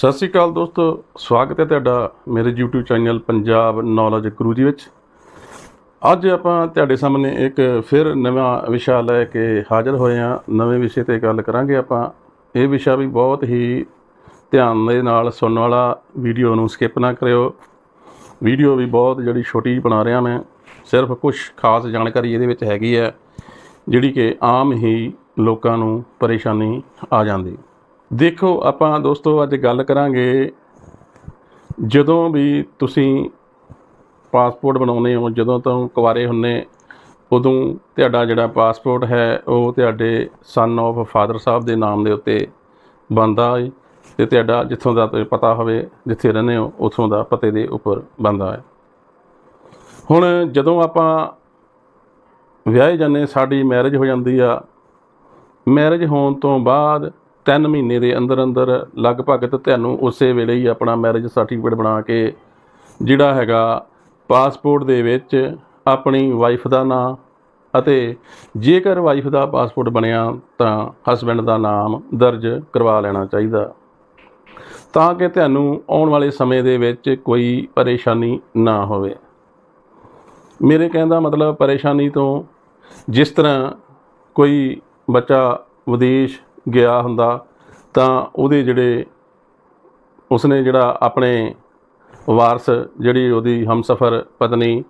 ਸਤਿ ਸ਼੍ਰੀ ਅਕਾਲ ਦੋਸਤੋ, ਸਵਾਗਤ ਹੈ ਤੁਹਾਡਾ ਮੇਰੇ YouTube channel Punjab knowledge Guru ji ਵਿੱਚ। ਅੱਜ ਆਪਾਂ ਤੁਹਾਡੇ ਸਾਹਮਣੇ ਇੱਕ ਫਿਰ ਨਵਾਂ ਵਿਸ਼ਾ ਲੈ ਕੇ ਹਾਜ਼ਰ ਹੋਏ ਹਾਂ। ਨਵੇਂ ਵਿਸ਼ੇ ਤੇ ਗੱਲ ਕਰਾਂਗੇ ਆਪਾਂ। ਇਹ ਵਿਸ਼ਾ ਵੀ ਬਹੁਤ ਹੀ ਧਿਆਨ ਦੇ ਨਾਲ ਸੁਣਨ ਵਾਲਾ ਵੀਡੀਓ ਨੂੰ ਸਕਿਪ ਨਾ ਕਰਿਓ। ਵੀਡੀਓ ਵੀ ਬਹੁਤ ਜਿਹੜੀ ਛੋਟੀ ਬਣਾ ਰਿਹਾ ਮੈਂ। ਸਿਰਫ ਕੁਝ ਖਾਸ ਜਾਣਕਾਰੀ ਇਹਦੇ ਵਿੱਚ ਹੈਗੀ ਹੈ, ਜਿਹੜੀ ਕਿ ਆਮ ਹੀ ਲੋਕਾਂ ਨੂੰ ਪਰੇਸ਼ਾਨੀ ਆ ਜਾਂਦੀ। ਦੇਖੋ, ਆਪਾਂ ਦੋਸਤੋ, ਅੱਜ ਗੱਲ ਕਰਾਂਗੇ ਜਦੋਂ ਵੀ ਤੁਸੀਂ ਪਾਸਪੋਰਟ ਬਣਾਉਨੇ ਹੋ, ਜਦੋਂ ਤੋਂ ਕੁਆਰੇ ਹੁੰਨੇ, ਉਦੋਂ ਤੁਹਾਡਾ ਜਿਹੜਾ ਪਾਸਪੋਰਟ ਹੈ, ਉਹ ਤੁਹਾਡੇ ਸਨ of ਫਾਦਰ ਸਾਹਿਬ ਦੇ ਨਾਮ ਦੇ ਉੱਤੇ ਬਣਦਾ ਹੈ ਤੇ ਤੁਹਾਡਾ ਜਿੱਥੋਂ ਦਾ ਤੁਸੀਂ ਪਤਾ ਹੋਵੇ, ਜਿੱਥੇ ਰਹਿੰਦੇ ਹੋ, ਉਥੋਂ ਦਾ ਪਤੇ ਦੇ ਉੱਪਰ ਬਣਦਾ ਹੈ। ਹੁਣ ਜਦੋਂ ਆਪਾਂ ਵਿਆਹੇ ਜਾਂਦੇ, ਸਾਡੀ ਮੈਰਿਜ ਹੋ ਜਾਂਦੀ ਆ ਮੈਰਿਜ ਹੋਣ ਤੋਂ ਬਾਅਦ 3 ਮਹੀਨੇ ਦੇ ਅੰਦਰ ਅੰਦਰ ਲਗਭਗ ਤੇ ਤੁਹਾਨੂੰ ਉਸੇ ਵੇਲੇ ਹੀ ਆਪਣਾ ਮੈਰਿਜ ਸਰਟੀਫਿਕੇਟ ਬਣਾ ਕੇ ਜਿਹੜਾ ਹੈਗਾ ਪਾਸਪੋਰਟ ਦੇ ਵਿੱਚ ਆਪਣੀ ਵਾਈਫ ਦਾ ਨਾਮ ਅਤੇ ਜੇਕਰ ਵਾਈਫ ਦਾ ਪਾਸਪੋਰਟ ਬਣਿਆ ਤਾਂ ਹਸਬੰਡ ਦਾ ਨਾਮ ਦਰਜ ਕਰਵਾ ਲੈਣਾ ਚਾਹੀਦਾ। ਤਾਂ ਕਿ ਤੁਹਾਨੂੰ ਆਉਣ ਵਾਲੇ ਸਮੇਂ ਦੇ ਵਿੱਚ ਕੋਈ ਪਰੇਸ਼ਾਨੀ ਨਾ ਹੋਵੇ। ਮੇਰੇ ਕਹਿਣ ਦਾ ਮਤਲਬ ਪਰੇਸ਼ਾਨੀ ਤੋਂ ਜਿਸ ਤਰ੍ਹਾਂ ਕੋਈ ਬੱਚਾ ਵਿਦੇਸ਼ ਗਿਆ ਹੁੰਦਾ, ਤਾਂ ਉਹਦੇ ਜਿਹੜੇ ਉਸਨੇ ਜਿਹੜਾ ਆਪਣੇ ਵਾਰਸ ਜਿਹੜੀ ਉਹਦੀ ਹਮਸਫਰ ਪਤਨੀ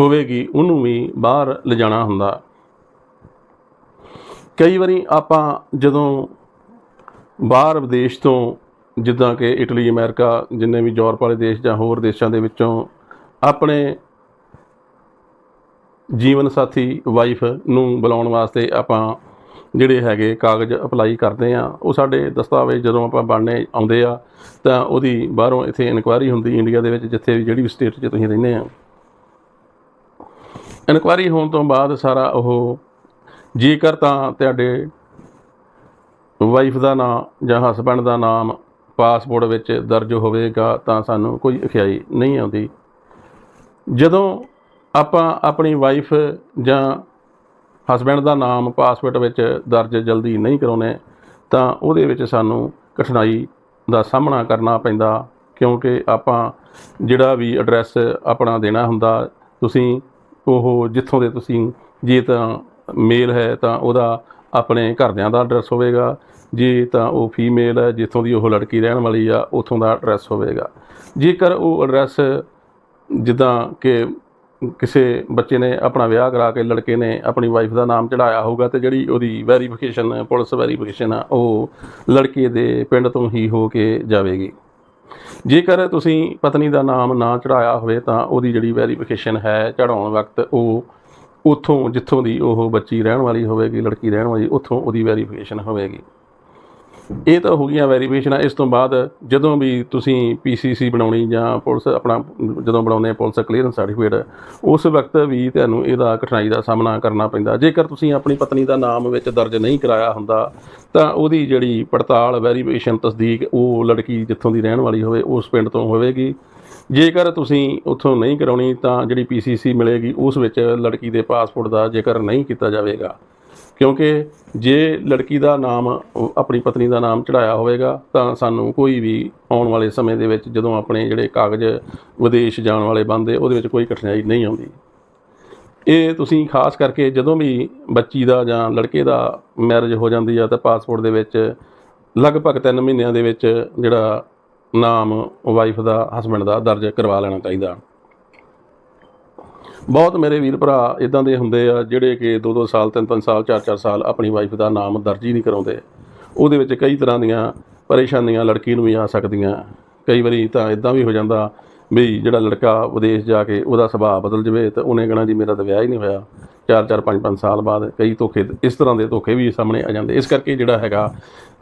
ਹੋਵੇਗੀ, ਉਹਨੂੰ ਵੀ ਬਾਹਰ ਲਿਜਾਣਾ ਹੁੰਦਾ। ਕਈ ਵਾਰੀ ਆਪਾਂ ਜਦੋਂ ਬਾਹਰ ਵਿਦੇਸ਼ ਤੋਂ, ਜਿੱਦਾਂ ਕਿ ਇਟਲੀ, ਅਮਰੀਕਾ, ਜਿੰਨੇ ਵੀ ਯੂਰਪ ਵਾਲੇ ਦੇਸ਼ ਜਾਂ ਹੋਰ ਦੇਸ਼ਾਂ ਦੇ ਵਿੱਚੋਂ ਆਪਣੇ ਜੀਵਨ ਸਾਥੀ, ਵਾਈਫ ਨੂੰ ਬੁਲਾਉਣ ਵਾਸਤੇ ਆਪਾਂ ਜਿਹੜੇ ਹੈਗੇ ਕਾਗਜ਼ ਅਪਲਾਈ ਕਰਦੇ ਆ, ਉਹ ਸਾਡੇ ਦਸਤਾਵੇਜ਼ ਜਦੋਂ ਆਪਾਂ ਬਣਨੇ ਆਉਂਦੇ ਆ, ਤਾਂ ਉਹਦੀ ਬਾਹਰੋਂ ਇੱਥੇ ਇਨਕੁਆਇਰੀ ਹੁੰਦੀ ਇੰਡੀਆ ਦੇ ਵਿੱਚ, ਜਿੱਥੇ ਵੀ ਜਿਹੜੀ ਵੀ ਸਟੇਟ 'ਚ ਤੁਸੀਂ ਰਹਿੰਦੇ ਆ। ਇਨਕੁਆਇਰੀ ਹੋਣ ਤੋਂ ਬਾਅਦ ਸਾਰਾ ਉਹ, ਜੇਕਰ ਤਾਂ ਤੁਹਾਡੇ ਵਾਈਫ ਦਾ ਨਾਮ ਜਾਂ ਹਸਬੰਡ ਦਾ ਨਾਮ ਪਾਸਪੋਰਟ ਵਿੱਚ ਦਰਜ ਹੋਵੇਗਾ, ਤਾਂ ਸਾਨੂੰ ਕੋਈ ਅਖਿਆਈ ਨਹੀਂ ਆਉਂਦੀ। ਜਦੋਂ ਆਪਾਂ ਆਪਣੀ ਵਾਈਫ ਜਾਂ ਹਸਬੈਂਡ ਦਾ ਨਾਮ ਪਾਸਪੋਰਟ ਵਿੱਚ ਦਰਜ ਜਲਦੀ ਨਹੀਂ ਕਰਾਉਨੇ ਤਾਂ ਉਹਦੇ ਵਿੱਚ ਸਾਨੂੰ ਕਠਿਨਾਈ ਦਾ ਸਾਹਮਣਾ ਕਰਨਾ ਪੈਂਦਾ, ਕਿਉਂਕਿ ਆਪਾਂ ਜਿਹੜਾ ਵੀ ਐਡਰੈਸ ਆਪਣਾ ਦੇਣਾ ਹੁੰਦਾ, ਤੁਸੀਂ ਉਹ ਜਿੱਥੋਂ ਦੇ ਤੁਸੀਂ, ਜੇ ਤਾਂ ਮੇਲ ਹੈ ਤਾਂ ਉਹਦਾ ਆਪਣੇ ਘਰਦਿਆਂ ਦਾ ਐਡਰੈਸ ਹੋਵੇਗਾ, ਜੇ ਤਾਂ ਉਹ ਫੀਮੇਲ ਹੈ ਜਿੱਥੋਂ ਦੀ ਉਹ ਲੜਕੀ ਰਹਿਣ ਵਾਲੀ ਆ, ਉਥੋਂ ਦਾ ਐਡਰੈਸ ਹੋਵੇਗਾ। ਜੇਕਰ ਉਹ ਐਡਰੈਸ ਜਿੱਦਾਂ ਕਿ ਕਿਸੇ ਬੱਚੇ ਨੇ ਆਪਣਾ ਵਿਆਹ ਕਰਾ ਕੇ ਲੜਕੇ ਨੇ ਆਪਣੀ ਵਾਈਫ ਦਾ ਨਾਮ ਚੜਾਇਆ ਹੋਊਗਾ ਤੇ ਜਿਹੜੀ ਉਹਦੀ ਵੈਰੀਫਿਕੇਸ਼ਨ ਪੁਲਿਸ ਵੈਰੀਫਿਕੇਸ਼ਨ ਆ, ਉਹ ਲੜਕੇ ਦੇ ਪਿੰਡ ਤੋਂ ਹੀ ਹੋ ਕੇ ਜਾਵੇਗੀ। ਜੇਕਰ ਤੁਸੀਂ ਪਤਨੀ ਦਾ ਨਾਮ ਨਾ ਚੜਾਇਆ ਹੋਵੇ ਤਾਂ ਉਹਦੀ ਜਿਹੜੀ ਵੈਰੀਫਿਕੇਸ਼ਨ ਹੈ ਚੜਾਉਣ ਵਕਤ ਉਹ ਉਥੋਂ, ਜਿੱਥੋਂ ਦੀ ਉਹ ਬੱਚੀ ਰਹਿਣ ਵਾਲੀ ਹੋਵੇਗੀ, ਲੜਕੀ ਰਹਿਣ ਵਾਲੀ, ਉਥੋਂ ਉਹਦੀ ਵੈਰੀਫਿਕੇਸ਼ਨ ਹੋਵੇਗੀ। ਇਹ ਤਾਂ ਹੋ ਗਈਆਂ ਵੈਰੀਫਿਕੇਸ਼ਨਾਂ। ਇਸ ਤੋਂ ਬਾਅਦ ਜਦੋਂ ਵੀ ਤੁਸੀਂ ਪੀਸੀਸੀ ਬਣਾਉਣੀ ਜਾਂ ਪੁਲਿਸ ਆਪਣਾ ਜਦੋਂ ਬਣਾਉਂਦੇ ਆ ਪੁਲਿਸ ਕਲੀਅਰੈਂਸ ਸਰਟੀਫਿਕੇਟ ਉਸ ਵਕਤ ਵੀ ਤੁਹਾਨੂੰ ਇਹਦਾ ਕਠਿਨਾਈ ਦਾ ਸਾਹਮਣਾ ਕਰਨਾ ਪੈਂਦਾ। ਜੇਕਰ ਤੁਸੀਂ ਆਪਣੀ ਪਤਨੀ ਦਾ ਨਾਮ ਵਿੱਚ ਦਰਜ ਨਹੀਂ ਕਰਾਇਆ ਹੁੰਦਾ, ਤਾਂ ਉਹਦੀ ਜਿਹੜੀ ਪੜਤਾਲ, ਵੈਰੀਫਿਕੇਸ਼ਨ ਤਸਦੀਕ, ਉਹ ਲੜਕੀ ਜਿੱਥੋਂ ਦੀ ਰਹਿਣ ਵਾਲੀ ਹੋਵੇ, ਉਸ ਪਿੰਡ ਤੋਂ ਹੋਵੇਗੀ। ਜੇਕਰ ਤੁਸੀਂ ਉੱਥੋਂ ਨਹੀਂ ਕਰਾਉਣੀ, ਤਾਂ ਜਿਹੜੀ ਪੀਸੀਸੀ ਮਿਲੇਗੀ, ਉਸ ਵਿੱਚ ਲੜਕੀ ਦੇ ਪਾਸਪੋਰਟ ਦਾ ਜ਼ਿਕਰ ਨਹੀਂ ਕੀਤਾ ਜਾਵੇਗਾ। ਕਿਉਂਕਿ ਜੇ ਲੜਕੀ ਦਾ ਨਾਮ, ਆਪਣੀ ਪਤਨੀ ਦਾ ਨਾਮ ਚੜਾਇਆ ਹੋਵੇਗਾ, ਤਾਂ ਸਾਨੂੰ ਕੋਈ ਵੀ ਆਉਣ ਵਾਲੇ ਸਮੇਂ ਦੇ ਵਿੱਚ ਜਦੋਂ ਆਪਣੇ ਜਿਹੜੇ ਕਾਗਜ਼ ਵਿਦੇਸ਼ ਜਾਣ ਵਾਲੇ ਬੰਦੇ, ਉਹਦੇ ਵਿੱਚ ਕੋਈ ਕਠਿਨਾਈ ਨਹੀਂ ਆਉਂਦੀ। ਇਹ ਤੁਸੀਂ ਖਾਸ ਕਰਕੇ ਜਦੋਂ ਵੀ ਬੱਚੀ ਦਾ ਜਾਂ ਲੜਕੇ ਦਾ ਮੈਰਿਜ ਹੋ ਜਾਂਦੀ ਆ, ਤਾਂ ਪਾਸਪੋਰਟ ਦੇ ਵਿੱਚ ਲਗਭਗ 3 ਮਹੀਨਿਆਂ ਦੇ ਵਿੱਚ ਜਿਹੜਾ ਨਾਮ ਵਾਈਫ ਦਾ ਹਸਬੰਡ ਦਾ ਦਰਜ ਕਰਵਾ ਲੈਣਾ ਚਾਹੀਦਾ। ਬਹੁਤ ਮੇਰੇ ਵੀਰ ਭਰਾ ਇਦਾਂ ਦੇ ਹੁੰਦੇ ਆ ਜਿਹੜੇ ਕਿ 2-2 ਸਾਲ 3-3 ਸਾਲ 4-4 ਸਾਲ ਆਪਣੀ ਵਾਈਫ ਦਾ ਨਾਮ ਦਰਜ ਹੀ ਨਹੀਂ ਕਰਾਉਂਦੇ। ਉਹਦੇ ਵਿੱਚ ਕਈ ਤਰ੍ਹਾਂ ਦੀਆਂ ਪਰੇਸ਼ਾਨੀਆਂ ਲੜਕੀ ਨੂੰ ਵੀ ਆ ਸਕਦੀਆਂ। ਕਈ ਵਾਰੀ ਤਾਂ ਇਦਾਂ ਵੀ ਹੋ ਜਾਂਦਾ ਵੀ ਜਿਹੜਾ ਲੜਕਾ ਵਿਦੇਸ਼ ਜਾ ਕੇ ਉਹਦਾ ਸੁਭਾਅ ਬਦਲ ਜਵੇ ਤਾਂ ਉਹਨੇ ਕਹਣਾ ਜੀ ਮੇਰਾ ਤਾਂ ਵਿਆਹ ਹੀ ਨਹੀਂ ਹੋਇਆ। 4-4 5-5 ਸਾਲ ਬਾਅਦ ਕਈ ਧੋਖੇ ਇਸ ਤਰ੍ਹਾਂ ਦੇ ਧੋਖੇ ਵੀ ਸਾਹਮਣੇ ਆ ਜਾਂਦੇ। ਇਸ ਕਰਕੇ ਜਿਹੜਾ ਹੈਗਾ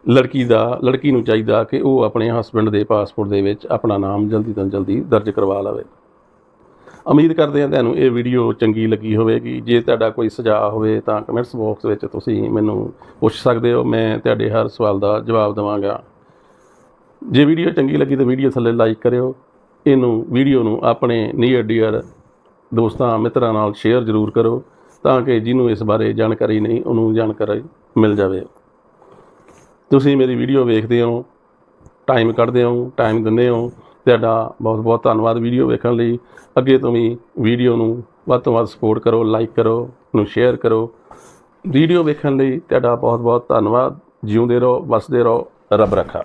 ਲੜਕੀ ਦਾ, ਲੜਕੀ ਨੂੰ ਚਾਹੀਦਾ ਕਿ ਉਹ ਆਪਣੇ ਹਸਬੰਡ ਦੇ ਪਾਸਪੋਰਟ ਦੇ ਵਿੱਚ ਆਪਣਾ ਨਾਮ ਜਲਦੀ ਤੋਂ ਜਲਦੀ ਦਰਜ ਕਰਵਾ ਲਵੇ। ਉਮੀਦ ਕਰਦੇ ਹਾਂ ਤੁਹਾਨੂੰ ਇਹ ਵੀਡੀਓ ਚੰਗੀ ਲੱਗੀ ਹੋਵੇਗੀ। ਜੇ ਤੁਹਾਡਾ ਕੋਈ ਸੁਝਾਅ ਹੋਵੇ ਤਾਂ ਕਮੈਂਟਸ ਬਾਕਸ ਵਿੱਚ ਤੁਸੀਂ ਮੈਨੂੰ ਪੁੱਛ ਸਕਦੇ ਹੋ। ਮੈਂ ਤੁਹਾਡੇ ਹਰ ਸਵਾਲ ਦਾ ਜਵਾਬ ਦੇਵਾਂਗਾ। ਜੇ ਵੀਡੀਓ ਚੰਗੀ ਲੱਗੀ ਤਾਂ ਵੀਡੀਓ ਥੱਲੇ ਲਾਈਕ ਕਰਿਓ। ਇਹਨੂੰ ਵੀਡੀਓ ਨੂੰ ਆਪਣੇ ਨੀਅਰ ਡੀਅਰ ਦੋਸਤਾਂ, ਮਿੱਤਰਾਂ ਨਾਲ ਸ਼ੇਅਰ ਜ਼ਰੂਰ ਕਰੋ ਤਾਂ ਕਿ ਜਿਹਨੂੰ ਇਸ ਬਾਰੇ ਜਾਣਕਾਰੀ ਨਹੀਂ, ਉਹਨੂੰ ਜਾਣਕਾਰੀ ਮਿਲ ਜਾਵੇ। ਤੁਸੀਂ ਮੇਰੀ ਵੀਡੀਓ ਵੇਖਦੇ ਹੋ ਟਾਈਮ ਕੱਢਦੇ ਹੋ ਟਾਈਮ ਦਿੰਦੇ ਹੋ ਤੁਹਾਡਾ ਬਹੁਤ ਬਹੁਤ ਧੰਨਵਾਦ ਵੀਡੀਓ ਵੇਖਣ ਲਈ। ਅੱਗੇ ਤੋਂ ਵੀ ਵੀਡੀਓ ਨੂੰ ਵੱਧ ਤੋਂ ਵੱਧ ਸਪੋਰਟ ਕਰੋ ਲਾਈਕ ਕਰੋ, ਨੂੰ ਸ਼ੇਅਰ ਕਰੋ। ਵੀਡੀਓ ਵੇਖਣ ਲਈ ਤੁਹਾਡਾ ਬਹੁਤ ਬਹੁਤ ਧੰਨਵਾਦ। ਜਿਉਂਦੇ ਰਹੋ, ਵਸਦੇ ਰਹੋ, ਰੱਬ ਰੱਖਾ।